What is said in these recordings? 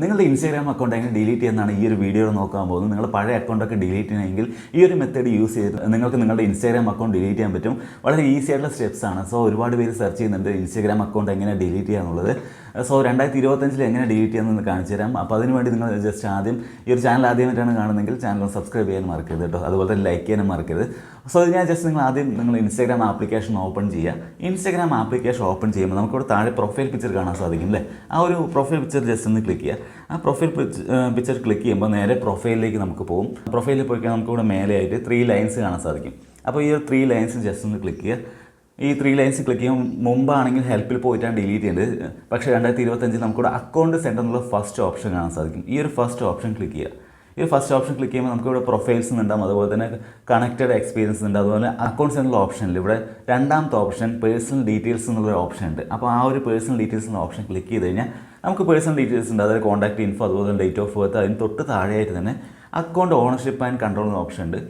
നിങ്ങളുടെ Instagram account എങ്ങനെ delete ചെയ്യുന്നതാണ് ഈ ഒരു വീഡിയോ നോക്കാൻ പോകുന്നത്? നിങ്ങൾ പഴയ അക്കൗണ്ടൊക്കെ ഡിലീറ്റ് ചെയ്യണമെങ്കിൽ ഈ ഒരു മെത്തേഡ് യൂസ് ചെയ്ത് നിങ്ങൾക്ക് നിങ്ങളുടെ ഇൻസ്റ്റാഗ്രാം അക്കൗണ്ട് ഡിലീറ്റ് ചെയ്യാൻ പറ്റും. വളരെ ഈസി ആയിട്ടുള്ള സ്റ്റെപ്സ് ആണ്. സോ ഒരുപാട് പേര് സെർച്ച് ചെയ്യുന്നുണ്ട് ഇൻസ്റ്റാഗ്രാം അക്കൗണ്ട് എങ്ങനെ ഡിലീറ്റ് ചെയ്യാന്നുള്ളത്. സോ രണ്ടായിരത്തി ഇരുപത്തഞ്ചിൽ എങ്ങനെ ഡിലീറ്റ് ചെയ്യാമെന്ന് കാണിച്ചു തരാം. അപ്പോൾ അതിന് വേണ്ടി നിങ്ങൾ ജസ്റ്റ് ആദ്യം ഈ ഒരു ചാനൽ ആദ്യമായിട്ടാണ് കാണുന്നതെങ്കിൽ ചാനൽ സബ്സ്ക്രൈബ് ചെയ്യാൻ മറക്കരുത് കേട്ടോ അതുപോലെ തന്നെ ലൈക്ക് ചെയ്യാനും മറക്കരുത്. സോ ഞാൻ ജസ്റ്റ് നിങ്ങൾ ആദ്യം നിങ്ങൾ ഇൻസ്റ്റാഗ്രാം ആപ്ലിക്കേഷൻ ഓപ്പൺ ചെയ്യുക ഇൻസ്റ്റാഗ്രാം ആപ്ലിക്കേഷൻ ഓപ്പൺ ചെയ്യുമ്പോൾ നമുക്കിവിടെ താഴെ പ്രൊഫൈൽ പിക്ചർ കാണാൻ സാധിക്കും അല്ലേ ആ ഒരു പ്രൊഫൈൽ പിക്ചർ ജസ്റ്റ് ഒന്ന് ക്ലിക്ക് ചെയ്യുക ആ പ്രൊഫൈൽ പിക്ചർ ക്ലിക്ക് ചെയ്യുമ്പോൾ നേരെ പ്രൊഫൈലിലേക്ക് നമുക്ക് പോകും പ്രൊഫൈലിൽ പോയി കഴിഞ്ഞാൽ നമുക്കിവിടെ മേലെയായിട്ട് ത്രീ ലൈൻസ് കാണാൻ സാധിക്കും. അപ്പോൾ ഈ ത്രീ ലൈൻസ് ജസ്റ്റ് ഒന്ന് ക്ലിക്ക് ചെയ്യുക. ഈ ത്രീ ലൈൻസ് ക്ലിക്ക് ചെയ്യും. മുമ്പാണെങ്കിൽ ഹെൽപ്പിൽ പോയിട്ടാണ് ഡിലീറ്റ് ചെയ്യേണ്ടത്. പക്ഷേ രണ്ടായിരത്തി ഇരുപത്തഞ്ചിൽ നമുക്കിവിടെ അക്കൗണ്ട് സെന്റർ എന്നുള്ള ഫസ്റ്റ് ഓപ്ഷൻ കാണാൻ സാധിക്കും. ഈ ഒരു ഫസ്റ്റ് ഓപ്ഷൻ ക്ലിക്ക് ചെയ്യുക. ഈ ഫസ്റ്റ് ഓപ്ഷൻ ക്ലിക്ക് ചെയ്യുമ്പോൾ നമുക്ക് ഇവിടെ പ്രൊഫൈൽസ് ഉണ്ടാകും അതുപോലെ തന്നെ കണക്റ്റഡ് എക്സ്പീരിയൻസ് ഉണ്ട് അതുപോലെ അക്കൗണ്ട്സ് എന്നുള്ള ഓപ്ഷനിൽ ഇവിടെ രണ്ടാമത്തെ ഓപ്ഷൻ പേഴ്സണൽ ഡീറ്റെയിൽസ് എന്നുള്ള ഓപ്ഷൻ ഉണ്ട്. അപ്പോൾ ആ ഒരു പേഴ്സണൽ ഡീറ്റെയിൽസ് എന്ന ഓപ്ഷൻ ക്ലിക്ക് ചെയ്ത് കഴിഞ്ഞാൽ നമുക്ക് പേഴ്സണൽ ഡീറ്റെയിൽസ് ഉണ്ട്. അതായത് കോൺടാക്ട് ഇൻഫോ അതുപോലെ തന്നെ ഡേറ്റ് ഓഫ് ബർത്ത് അതിന് തൊട്ട് താഴെയായിട്ട് തന്നെ അക്കൗണ്ട് ഓണർഷിപ്പ് ആൻഡ് കൺട്രോൾ എന്ന ഓപ്ഷൻ ഉണ്ട്.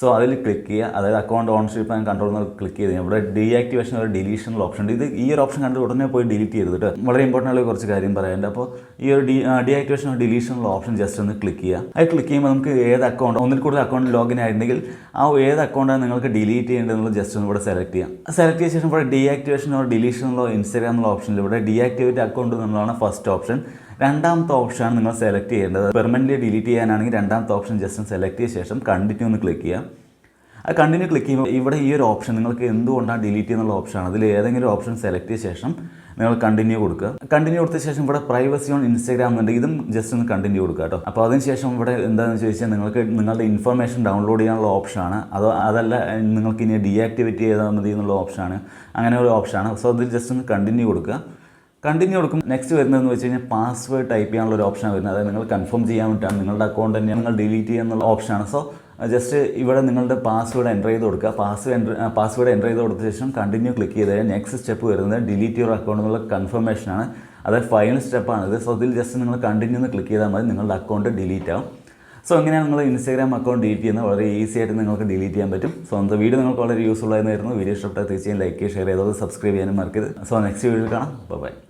സോ അതിൽ ക്ലിക്ക് ചെയ്യുക. അതായത് അക്കൗണ്ട് ഓൺഷിപ്പ് ആൻഡ് കൺട്രോൾ എന്ന് ക്ലിക്ക് ചെയ്ത് ഇവിടെ ഡീആക്ടിവേഷൻ ഒരു ഡിലീഷൻ ഓപ്ഷൻ ഉണ്ട്. ഇത് ഈ ഒരു ഓപ്ഷൻ കണ്ട് ഉടനെ പോയി ഡിലീറ്റ് ചെയ്ത് കേട്ടോ വളരെ ഇമ്പോർട്ടന്റ് ആയ കുറച്ച് കാര്യം പറയാനുണ്ട്. അപ്പോൾ ഈ ഒരു ഡി ഡീആക്ടിവേഷൻ ഒരു ഡിലീഷൻ ഓപ്ഷൻ ജസ്റ്റ് ഒന്ന് ക്ലിക്ക് ചെയ്യുക. അത് ക്ലിക്ക് ചെയ്യുമ്പോൾ നമുക്ക് ഏത് അക്കൗണ്ട് ഒന്നിൽ കൂടുതൽ അക്കൗണ്ട് ലോഗിൻ ആയിട്ടുണ്ടെങ്കിൽ ആ ഏത് അക്കൗണ്ടാണ് നിങ്ങൾക്ക് ഡിലീറ്റ് ചെയ്യേണ്ടതെന്നുള്ളത് ജസ്റ്റ് ഒന്ന് ഇവിടെ സെലക്ട് ചെയ്യാം. സെലക്ട് ചെയ്ത ശേഷം ഇവിടെ ഡീആക്ടിവേഷൻ ഓർ ഡിലീഷൻ ഉള്ള ഇൻസ്റ്റാഗ്രാം എന്നുള്ള ഓപ്ഷനിൽ ഇവിടെ ഡീആക്ടിവേറ്റ് അക്കൗണ്ട് എന്നുള്ളതാണ് ഫസ്റ്റ് ഓപ്ഷൻ രണ്ടാമത്തെ ഓപ്ഷനാണ് നിങ്ങൾ സെലക്ട് ചെയ്യേണ്ടത്. പെർമനന്റ്ലി ഡിലീറ്റ് ചെയ്യാനാണെങ്കിൽ രണ്ടാമത്തെ ഓപ്ഷൻ ജസ്റ്റ് സെലക്ട് ചെയ്ത ശേഷം കണ്ടിന്യൂ ഒന്ന് ക്ലിക്ക് ചെയ്യാം അത് കണ്ടിന്യൂ ക്ലിക്ക് ചെയ്യുമ്പോൾ ഇവിടെ ഈ ഒരു ഓപ്ഷൻ നിങ്ങൾക്ക് എന്തുകൊണ്ടാണ് ഡിലീറ്റ് ചെയ്യുന്നുള്ള ഓപ്ഷനാണ് അതിൽ ഏതെങ്കിലും ഓപ്ഷൻ സെലക്ട് ചെയ്ത ശേഷം നിങ്ങൾ കണ്ടിന്യൂ കൊടുക്കുക. കണ്ടിന്യൂ കൊടുത്ത ശേഷം ഇവിടെ പ്രൈവസി ഓൺ ഇൻസ്റ്റാഗ്രാം എന്നുണ്ടെങ്കിൽ ഇതും ജസ്റ്റ് ഒന്ന് കണ്ടിന്യൂ കൊടുക്കുക കേട്ടോ. അപ്പോൾ അതിനുശേഷം ഇവിടെ എന്താണെന്ന് ചോദിച്ചാൽ നിങ്ങൾക്ക് നിങ്ങളുടെ ഇൻഫർമേഷൻ ഡൗൺലോഡ് ചെയ്യാനുള്ള ഓപ്ഷനാണ് അതോ അതല്ല നിങ്ങൾക്ക് ഇനി ഡീആക്ടിവേറ്റ് ചെയ്താൽ മതി എന്നുള്ള ഓപ്ഷനാണ് അങ്ങനെ ഒരു ഓപ്ഷനാണ് സോ അതിൽ ജസ്റ്റ് ഒന്ന് കണ്ടിന്യൂ കൊടുക്കുക. കണ്ടിന്യൂ കൊടുക്കും നെക്സ്റ്റ് വരുന്നതെന്ന് വെച്ച് കഴിഞ്ഞാൽ പാസ്വേഡ് ടൈപ്പ് ചെയ്യാനുള്ള ഒരു ഓപ്ഷൻ വരുന്നത്. അതായത് നിങ്ങൾ കൺഫേം ചെയ്യാൻ വേണ്ടിയിട്ടാണ് നിങ്ങളുടെ അക്കൗണ്ട് തന്നെ നിങ്ങൾ ഡിലീറ്റ് ചെയ്യാനുള്ള ഓപ്ഷനാണ് സോ ജസ്റ്റ് ഇവിടെ നിങ്ങളുടെ പാസ്വേഡ് എന്റർ ചെയ്ത് കൊടുക്കുക. പാസ്വേഡ് എന്റർ പാസ്വേഡ് എന്റർ ചെയ്ത് കൊടുത്ത ശേഷം കണ്ടിന്യൂ ക്ലിക്ക് ചെയ്ത് കഴിഞ്ഞാൽ നെക്സ്റ്റ് സ്റ്റെപ്പ് വരുന്നത് ഡിലീറ്റ് യുവർ അക്കൗണ്ട് എന്നുള്ള കൺഫർമേഷനാണ് അത് ഫൈനൽ സ്റ്റെപ്പാണ് ഇത് സോ ഇതിൽ ജസ്റ്റ് നിങ്ങൾ കണ്ടിന്യൂ എന്ന് ക്ലിക്ക് ചെയ്താൽ മതി. നിങ്ങളുടെ അക്കൗണ്ട് ഡിലീറ്റ് ആവും. സോ എങ്ങനെയാണ് നിങ്ങൾ ഇൻസ്റ്റാഗ്രാം അക്കൗണ്ട് ഡിലീറ്റ് ചെയ്യുന്നത്? വളരെ ഈസി ആയിട്ട് നിങ്ങൾക്ക് ഡിലീറ്റ് ചെയ്യാൻ പറ്റും. സോ അന്നത്തെ വീഡിയോ നിങ്ങൾക്ക് വളരെ യൂസ്ഫുൾ ആയിരുന്നു. വീഡിയോ ഇഷ്ടപ്പെട്ടാൽ തീർച്ചയായും ലൈക്ക് ഷെയർ ചെയ്തത് സബ്സ്ക്രൈബ് ചെയ്യാനും മറക്കരുത്. സോ നെക്സ്റ്റ് വീഡിയോ കാണാം. ബൈ